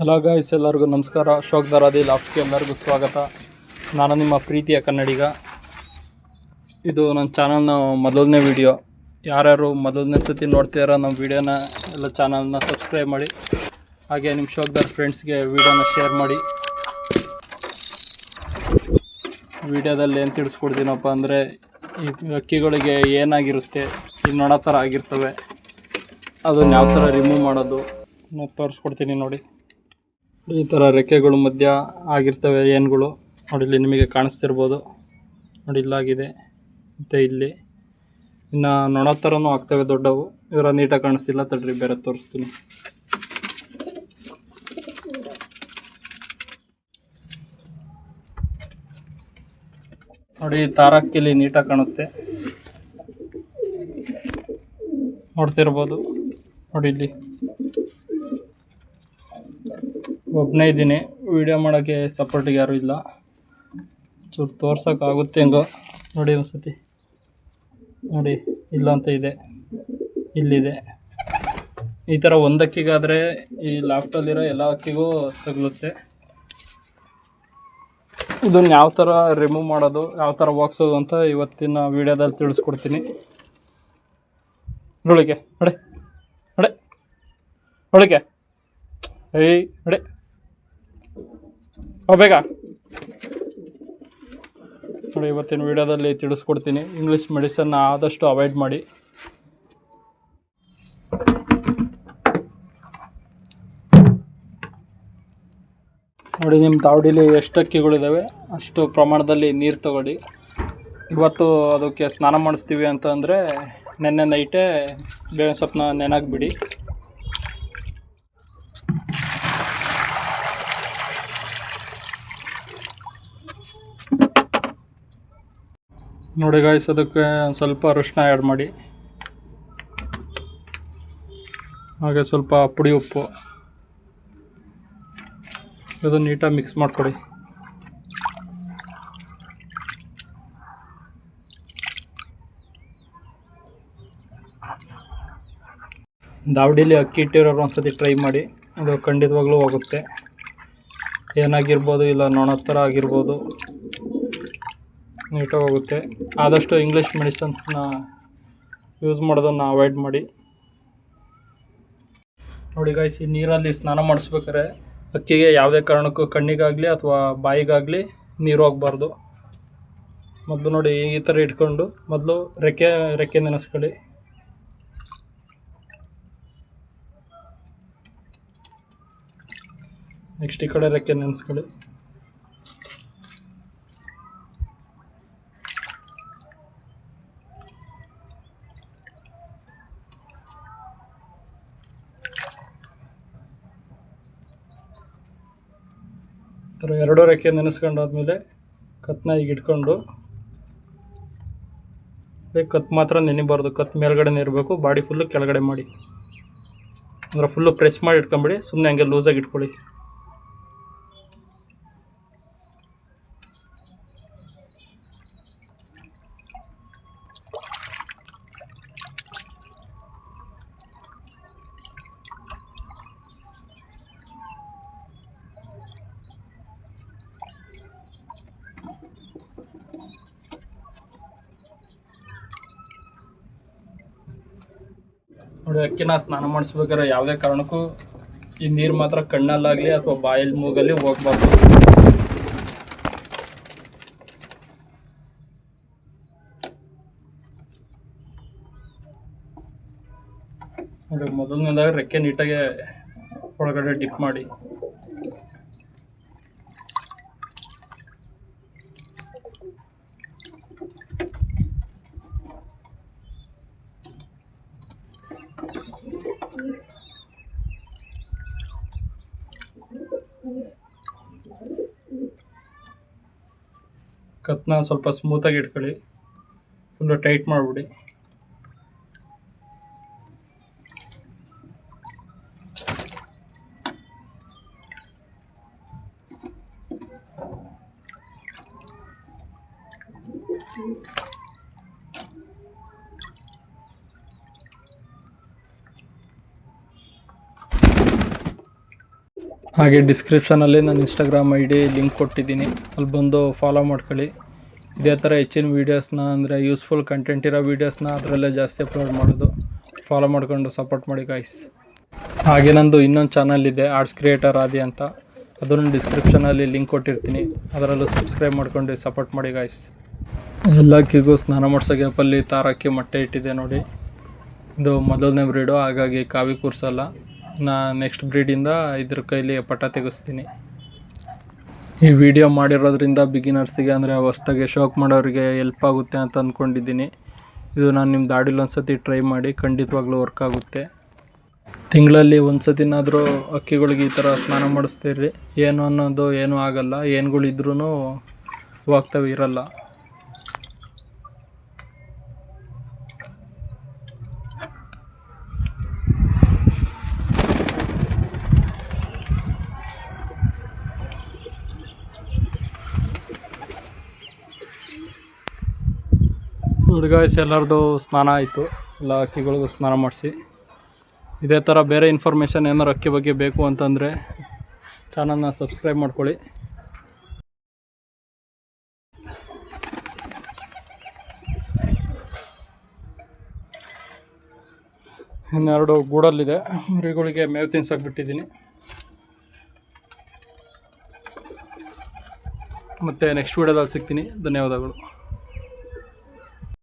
Hello guys ಎಲ್ಲರಿಗೂ ನಮಸ್ಕಾರ. ಅಶೋಕ್ ದರಾದಿ ಲಾಫ್ಟ್ಗೆ ಎಲ್ಲರಿಗೂ ಸ್ವಾಗತ. ನಾನು ನಿಮ್ಮ ಪ್ರೀತಿಯ ಕನ್ನಡಿಗ. ಇದು ನನ್ನ ಚಾನಲ್ನ ಮೊದಲನೇ ವಿಡಿಯೋ ಯಾರ್ಯಾರು ಮೊದಲನೇ ಸತಿ ನೋಡ್ತೀರ ನಮ್ಮ ವಿಡಿಯೋನ ಎಲ್ಲ ಚಾನಲ್ನ ಸಬ್ಸ್ಕ್ರೈಬ್ ಮಾಡಿ. ಹಾಗೆ ನಿಮ್ಮ ಶೋಕ್ದಾರ್ ಫ್ರೆಂಡ್ಸ್ಗೆ ವಿಡಿಯೋನ ಶೇರ್ ಮಾಡಿ. ವಿಡಿಯೋದಲ್ಲಿ ಏನು ತಿಳಿಸ್ಕೊಡ್ತೀನಪ್ಪ ಅಂದರೆ, ಈ ಅಕ್ಕಿಗಳಿಗೆ ಏನಾಗಿರುತ್ತೆ, ಈ ನೊಣ ಥರ ಆಗಿರ್ತವೆ. ಅದನ್ನು ಯಾವ ಥರ ರಿಮೂವ್ ಮಾಡೋದು ತೋರಿಸ್ಕೊಡ್ತೀನಿ ನೋಡಿ. ಈ ಥರ ರೆಕ್ಕೆಗಳು ಮಧ್ಯ ಆಗಿರ್ತವೆ, ಏನುಗಳು? ನೋಡಿ, ಇಲ್ಲಿ ನಿಮಗೆ ಕಾಣಿಸ್ತಿರ್ಬೋದು. ನೋಡಿ, ಇಲ್ಲಾಗಿದೆ. ಮತ್ತು ಇಲ್ಲಿ ಇನ್ನು ನೊಣ ಥರನೂ ಆಗ್ತವೆ, ದೊಡ್ಡವು. ಇವರ ನೀಟಾಗಿ ಕಾಣಿಸ್ತಿಲ್ಲ, ತಡ್ರಿ, ಬೇರೆ ತೋರಿಸ್ತೀನಿ. ನೋಡಿ ತಾರಕ್ಕಿಲಿ ನೀಟಾಗಿ ಕಾಣುತ್ತೆ. ನೋಡ್ತಿರ್ಬೋದು. ನೋಡಿ, ಇಲ್ಲಿ ಒಬ್ಬನೇ ಇದ್ದೀನಿ. ವೀಡಿಯೋ ಮಾಡೋಕ್ಕೆ ಸಪೋರ್ಟಿಗೆ ಯಾರೂ ಇಲ್ಲ. ಚೂರು ತೋರ್ಸೋಕ್ಕಾಗುತ್ತೆ ಹೆಂಗೋ. ನೋಡಿ ಒಂದ್ಸತಿ. ನೋಡಿ ಇಲ್ಲ ಅಂತ ಇದೆ. ಇಲ್ಲಿದೆ. ಈ ಥರ ಒಂದಕ್ಕಿಗಾದರೆ ಈ ಲಾಫ್ಟಲ್ಲಿರೋ ಎಲ್ಲ ಅಕ್ಕಿಗೂ ತಗಲುತ್ತೆ. ಇದನ್ನ ಯಾವ ಥರ ರಿಮೂವ್ ಮಾಡೋದು, ಯಾವ ಥರ ಹೋಗ್ಸೋದು ಅಂತ ಇವತ್ತಿನ ವೀಡಿಯೋದಲ್ಲಿ ತಿಳಿಸ್ಕೊಡ್ತೀನಿ. ನೋಡಿಕೆ ನಡೆ. ನಡೆ. ನೋಡಿಕೆ ಏಯ್, ನಡೆ. ಹೋಗ್ಬೇಕಾ ನೋಡಿ, ಇವತ್ತಿನ ವಿಡಿಯೋದಲ್ಲಿ ತಿಳಿಸ್ಕೊಡ್ತೀನಿ. ಇಂಗ್ಲೀಷ್ ಮೆಡಿಸನ್ನ ಆದಷ್ಟು ಅವಾಯ್ಡ್ ಮಾಡಿ. ನೋಡಿ ನಿಮ್ಮ ತಾವಡಿಲಿ ಎಷ್ಟು ಅಕ್ಕಿಗಳಿದ್ದಾವೆ ಅಷ್ಟು ಪ್ರಮಾಣದಲ್ಲಿ ನೀರು ತಗೊಳ್ಳಿ. ಇವತ್ತು ಅದಕ್ಕೆ ಸ್ನಾನ ಮಾಡಿಸ್ತೀವಿ ಅಂತಂದರೆ, ನೆನ್ನೆ ನೈಟೇ ಬೇವಿನ ಸೊಪ್ಪನ್ನ ನೆನಾಕ್ಬಿಡಿ ನೋಡಿ ಗಾಯ್ಸ್ ಅದಕ್ಕೆ ಸ್ವಲ್ಪ ಅರಿಶಿನ ಆ್ಯಡ್ ಮಾಡಿ. ಹಾಗೆ ಸ್ವಲ್ಪ ಪುಡಿ ಉಪ್ಪು. ಇದು ನೀಟಾಗಿ ಮಿಕ್ಸ್ ಮಾಡಿಕೊಡಿ. ದಾವಡಿಲಿ ಅಕ್ಕಿ ಇಟ್ಟಿರೋರು ಒಂದ್ಸತಿ ಟ್ರೈ ಮಾಡಿ. ಅದು ಖಂಡಿತವಾಗ್ಲೂ ಹೋಗುತ್ತೆ. ಏನಾಗಿರ್ಬೋದು ಇಲ್ಲ ನೋಣ ಥರ ಆಗಿರ್ಬೋದು. ನೀಟಾಗಿ ಹೋಗುತ್ತೆ ಆದಷ್ಟು ಇಂಗ್ಲೀಷ್ ಮೆಡಿಸನ್ಸ್ನ ಯೂಸ್ ಮಾಡೋದನ್ನು ಅವಾಯ್ಡ್ ಮಾಡಿ. ನೋಡಿ ಗಾಯ್ಸ್ ಈ ನೀರಲ್ಲಿ ಸ್ನಾನ ಮಾಡಿಸ್ಬೇಕಾದ್ರೆ ಅಕ್ಕಿಗೆ ಯಾವುದೇ ಕಾರಣಕ್ಕೂ ಕಣ್ಣಿಗಾಗಲಿ ಅಥವಾ ಬಾಯಿಗಾಗಲಿ ನೀರು ಹೋಗಬಾರ್ದು. ಮೊದಲು ನೋಡಿ ಈ ಥರ ಇಟ್ಕೊಂಡು ಮೊದಲು ರೆಕ್ಕೆ ರೆಕ್ಕೆ ನೆನೆಸ್ಕೊಳ್ಳಿ. ನೆಕ್ಸ್ಟ್ ಈ ಕಡೆ ರೆಕ್ಕೆ ನೆನೆಸ್ಕೊಳ್ಳಿ. ಥರ ಎರಡು ರೆಕ್ಕೆ ನೆನೆಸ್ಕೊಂಡಾದ್ಮೇಲೆ ಕತ್ನ ಈಗ ಇಟ್ಕೊಂಡು ಕತ್ ಮಾತ್ರ ನೆನಿಬಾರ್ದು, ಕತ್ ಮೇಲ್ಗಡೆನೇ ಇರಬೇಕು, ಬಾಡಿ ಫುಲ್ಲು ಕೆಳಗಡೆ ಮಾಡಿ. ಅಂದರೆ ಫುಲ್ಲು ಪ್ರೆಸ್ ಮಾಡಿ ಇಟ್ಕೊಂಬಿಡಿ ಸುಮ್ಮನೆ ಹಂಗೆ ಲೂಸಾಗಿ ಇಟ್ಕೊಳ್ಳಿ. ನೋಡಿ, ಅಕ್ಕಿನ ಸ್ನಾನ ಮಾಡಿಸ್ಬೇಕಾದ್ರೆ ಯಾವುದೇ ಕಾರಣಕ್ಕೂ ಈ ನೀರು ಮಾತ್ರ ಕಣ್ಣಲ್ಲಾಗಲಿ ಅಥವಾ ಬಾಯಲ್ಲಿ ಮೂಗಲ್ಲಿ ಹೋಗ್ಬಾರ್ದು. ನೋಡಿ, ಮೊದಲನೇದಾಗ ರೆಕ್ಕೆ ನೀಟಾಗಿ ಒಳಗಡೆ ಡಿಪ್ ಮಾಡಿ. ಕತ್ನ ಸ್ವಲ್ಪ ಸ್ಮೂತಾಗಿ ಇಟ್ಕೊಳ್ಳಿ ಫುಲ್ಲು ಟೈಟ್ ಮಾಡಿಬಿಡಿ Thank you. ಹಾಗೆ ಡಿಸ್ಕ್ರಿಪ್ಷನಲ್ಲಿ ನಾನು ಇನ್ಸ್ಟಾಗ್ರಾಮ್ ಐ ಡಿ ಲಿಂಕ್ ಕೊಟ್ಟಿದ್ದೀನಿ. ಅಲ್ಲಿ ಬಂದು ಫಾಲೋ ಮಾಡ್ಕೊಳ್ಳಿ. ಇದೇ ಥರ ಹೆಚ್ಚಿನ ವೀಡಿಯೋಸ್ನ ಅಂದರೆ ಯೂಸ್ಫುಲ್ ಕಂಟೆಂಟ್ ಇರೋ ವೀಡಿಯೋಸ್ನ ಅದರಲ್ಲೇ ಜಾಸ್ತಿ ಅಪ್ಲೋಡ್ ಮಾಡೋದು. ಫಾಲೋ ಮಾಡಿಕೊಂಡು ಸಪೋರ್ಟ್ ಮಾಡಿ ಗಾಯ್ಸ್ ಹಾಗೆ ನಂದು ಇನ್ನೊಂದು ಚಾನಲ್ ಇದೆ ಆರ್ಟ್ಸ್ ಕ್ರಿಯೇಟರ್ ಆದಿ ಅಂತ. ಅದನ್ನು ಡಿಸ್ಕ್ರಿಪ್ಷನಲ್ಲಿ ಲಿಂಕ್ ಕೊಟ್ಟಿರ್ತೀನಿ. ಅದರಲ್ಲೂ ಸಬ್ಸ್ಕ್ರೈಬ್ ಮಾಡ್ಕೊಂಡು ಸಪೋರ್ಟ್ ಮಾಡಿ ಗಾಯ್ಸ್ ಕಿಗೂ ಸ್ನಾನ ಮಾಡಿಸೋ ಗ್ಯಾಪಲ್ಲಿ ತಾರಕ್ಕೆ ಮೊಟ್ಟೆ ಇಟ್ಟಿದೆ ನೋಡಿ. ಇದು ಮೊದಲನೇ ಬ್ರೀಡು ಹಾಗಾಗಿ ಕಾವಿ ಕೂರಿಸಲ್ಲ. ನಾ ನೆಕ್ಸ್ಟ್ ಬ್ರೀಡಿಂದ ಇದ್ರ ಕೈಲಿ ಪಟ ತೆಗೆಸ್ತೀನಿ. ಈ ವಿಡಿಯೋ ಮಾಡಿರೋದ್ರಿಂದ ಬಿಗಿನರ್ಸಿಗೆ ಅಂದರೆ ಹೊಸ್ದಾಗಿ ಶೋಕ್ ಮಾಡೋರಿಗೆ ಹೆಲ್ಪ್ ಆಗುತ್ತೆ ಅಂತ ಅಂದ್ಕೊಂಡಿದ್ದೀನಿ ಇದು ನಾನು ನಿಮ್ಮ ದಾಡಿಲಿ ಒಂದ್ಸತಿ ಟ್ರೈ ಮಾಡಿ ಖಂಡಿತವಾಗ್ಲೂ ವರ್ಕ್ ಆಗುತ್ತೆ. ತಿಂಗಳಲ್ಲಿ ಒಂದು ಸತಿನಾದರೂ ಅಕ್ಕಿಗಳಿಗೆ ಈ ಥರ ಸ್ನಾನ ಮಾಡಿಸ್ತೀರಿ. ಏನು ಅನ್ನೋದು ಏನೂ ಆಗಲ್ಲ. ಏನುಗಳಿದ್ರೂ ಹೋಗ್ತವೆ ಇರಲ್ಲ. ಹುಡುಗಾಯ್ಸ್ ಎಲ್ಲರದು ಸ್ನಾನ ಆಯಿತು. ಎಲ್ಲ ಅಕ್ಕಿಗಳಿಗೂ ಸ್ನಾನ ಮಾಡಿಸಿ. ಇದೇ ಥರ ಬೇರೆ ಇನ್ಫಾರ್ಮೇಷನ್ ಏನಾರು ಅಕ್ಕಿ ಬಗ್ಗೆ ಬೇಕು ಅಂತಂದರೆ ಚಾನಲ್ನ ಸಬ್ಸ್ಕ್ರೈಬ್ ಮಾಡ್ಕೊಳ್ಳಿ. ಇನ್ನೆರಡು ಗೂಡಲ್ಲಿದೆ. ಮರಿಗಳಿಗೆ ಮೇವು ತಿನ್ಸಕ್ಕೆ ಬಿಟ್ಟಿದ್ದೀನಿ ಮತ್ತು ನೆಕ್ಸ್ಟ್ ವೀಡಿಯೋದಲ್ಲಿ ಸಿಗ್ತೀನಿ. ಧನ್ಯವಾದಗಳು.